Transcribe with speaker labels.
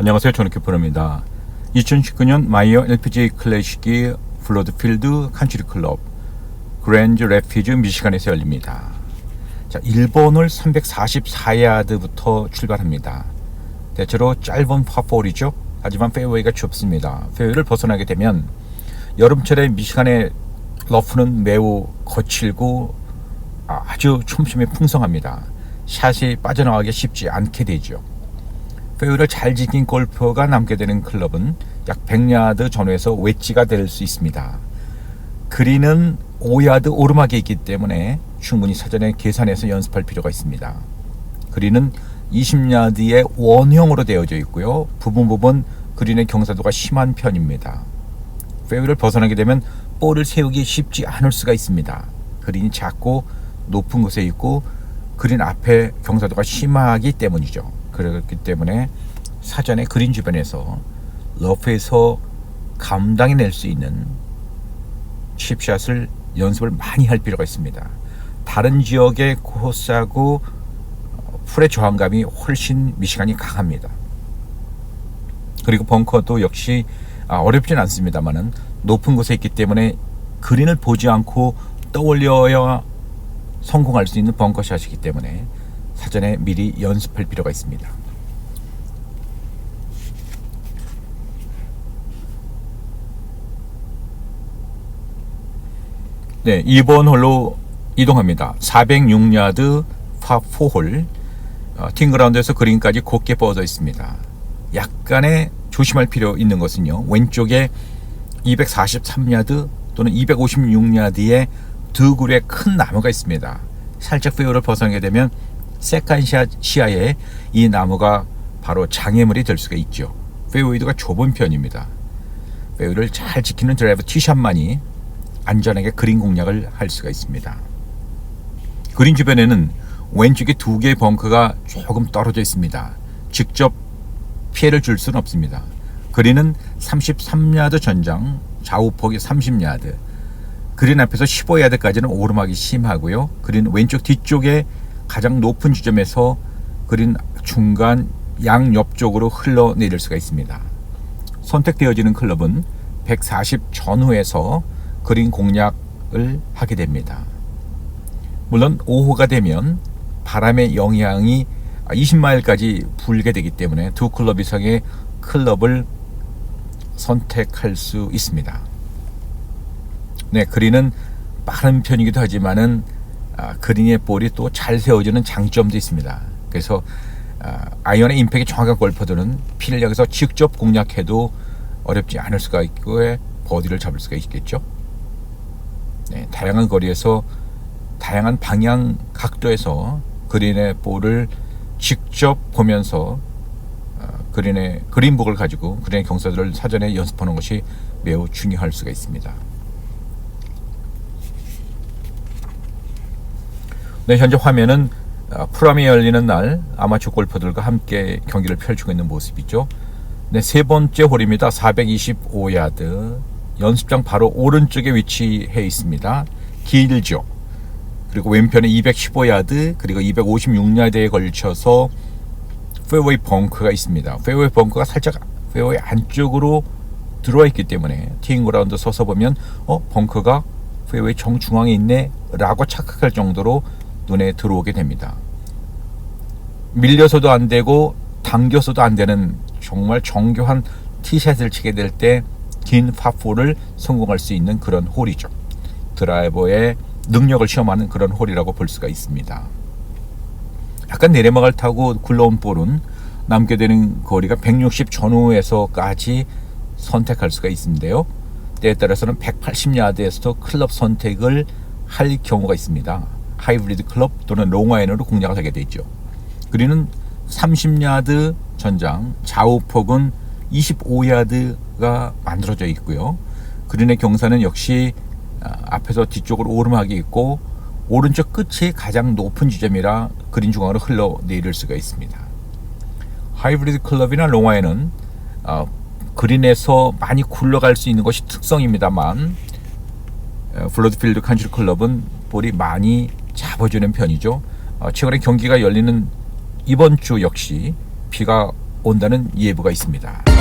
Speaker 1: 안녕하세요. 저는 키프로입니다. 2019년 마이어 LPGA 클래식이 플로드필드 칸츄리 클럽 그랜드 레피즈 미시간에서 열립니다. 자, 1번을 344야드부터 출발합니다. 대체로 짧은 파4이죠. 하지만 페어웨이가 좁습니다. 페어웨이를 벗어나게 되면 여름철에 미시간의 러프는 매우 거칠고 아주 촘촘히 풍성합니다. 샷이 빠져나가기 쉽지 않게 되죠. 페어를 잘 지킨 골퍼가 남게 되는 클럽은 약 100야드 전후에서 웨지가 될 수 있습니다. 그린은 5야드 오르막이 있기 때문에 충분히 사전에 계산해서 연습할 필요가 있습니다. 그린은 20야드의 원형으로 되어져 있고요. 부분 부분 그린의 경사도가 심한 편입니다. 페어를 벗어나게 되면 볼을 세우기 쉽지 않을 수가 있습니다. 그린이 작고 높은 곳에 있고 그린 앞에 경사도가 심하기 때문이죠. 그렇기 때문에 사전에 그린 주변에서 러프에서 감당해낼 수 있는 칩샷을 연습을 많이 할 필요가 있습니다. 다른 지역의 코스하고 풀의 저항감이 훨씬 미시간이 강합니다. 그리고 벙커도 역시 아, 어렵진 않습니다만은 높은 곳에 있기 때문에 그린을 보지 않고 떠올려야 성공할 수 있는 벙커샷이기 때문에 사전에 미리 연습할 필요가 있습니다. 네, 2번 홀로 이동합니다. 406야드 파4홀 어, 팅그라운드에서 그린까지 곧게 뻗어 있습니다. 약간의 조심할 필요 있는 것은요. 왼쪽에 243야드 또는 256야드의 두 그루의 큰 나무가 있습니다. 살짝 페어를 벗어나게 되면 세컨샷 시야에 이 나무가 바로 장애물이 될 수가 있죠. 페어웨이드가 좁은 편입니다. 페어를 잘 지키는 드라이브 티샷만이 안전하게 그린 공략을 할 수가 있습니다. 그린 주변에는 왼쪽에 두 개의 벙커가 조금 떨어져 있습니다. 직접 피해를 줄 수는 없습니다. 그린은 33야드 전장, 좌우폭이 30야드, 그린 앞에서 15야드까지는 오르막이 심하고요. 그린 왼쪽 뒤쪽에 가장 높은 지점에서 그린 중간 양옆쪽으로 흘러내릴 수가 있습니다. 선택되어지는 클럽은 140 전후에서 그린 공략을 하게 됩니다. 물론 5호가 되면 바람의 영향이 20마일까지 불게 되기 때문에 두 클럽 이상의 클럽을 선택할 수 있습니다. 네, 그린은 빠른 편이기도 하지만은 아, 그린의 볼이 또 잘 세워지는 장점도 있습니다. 그래서 아, 아이언의 임팩이 정확한 골퍼들은 피를 여기서 직접 공략해도 어렵지 않을 수가 있고 버디를 잡을 수가 있겠죠. 네, 다양한 거리에서 다양한 방향 각도에서 그린의 볼을 직접 보면서 어, 그린의 그린북을 가지고 그린의 경사들을 사전에 연습하는 것이 매우 중요할 수가 있습니다. 네, 현재 화면은 어, 프람이 열리는 날 아마추어 골퍼들과 함께 경기를 펼치고 있는 모습이죠. 네, 세 번째 홀입니다. 425야드. 연습장 바로 오른쪽에 위치해 있습니다. 길죠. 그리고 왼편에 215야드, 그리고 256야드에 걸쳐서 페어웨이 벙크가 있습니다. 페어웨이 벙크가 살짝 페어웨이 안쪽으로 들어와 있기 때문에 티잉 그라운드 서서 보면 어 벙크가 페어웨이 정중앙에 있네라고 착각할 정도로 눈에 들어오게 됩니다. 밀려서도 안 되고 당겨서도 안 되는 정말 정교한 티샷을 치게 될 때 긴 파4를 성공할 수 있는 그런 홀이죠. 드라이버의 능력을 시험하는 그런 홀이라고 볼 수가 있습니다. 약간 내리막을 타고 굴러온 볼은 남게 되는 거리가 160 전후에서까지 선택할 수가 있는데요. 때에 따라서는 180야드에서도 클럽 선택을 할 경우가 있습니다. 하이브리드 클럽 또는 롱아이언으로 공략을 하게 되죠. 그리는 30야드 전장, 좌우폭은 25야드가 만들어져 있고요. 그린의 경사는 역시 아, 앞에서 뒤쪽으로 오르막이 있고 오른쪽 끝이 가장 높은 지점이라 그린 중앙으로 흘러내릴 수가 있습니다. 하이브리드 클럽이나 롱아이는 어, 그린에서 많이 굴러갈 수 있는 것이 특성입니다만 어, 블러드필드 칸츄리 클럽은 볼이 많이 잡아주는 편이죠. 어, 최근에 경기가 열리는 이번 주 역시 비가 온다는 예보가 있습니다.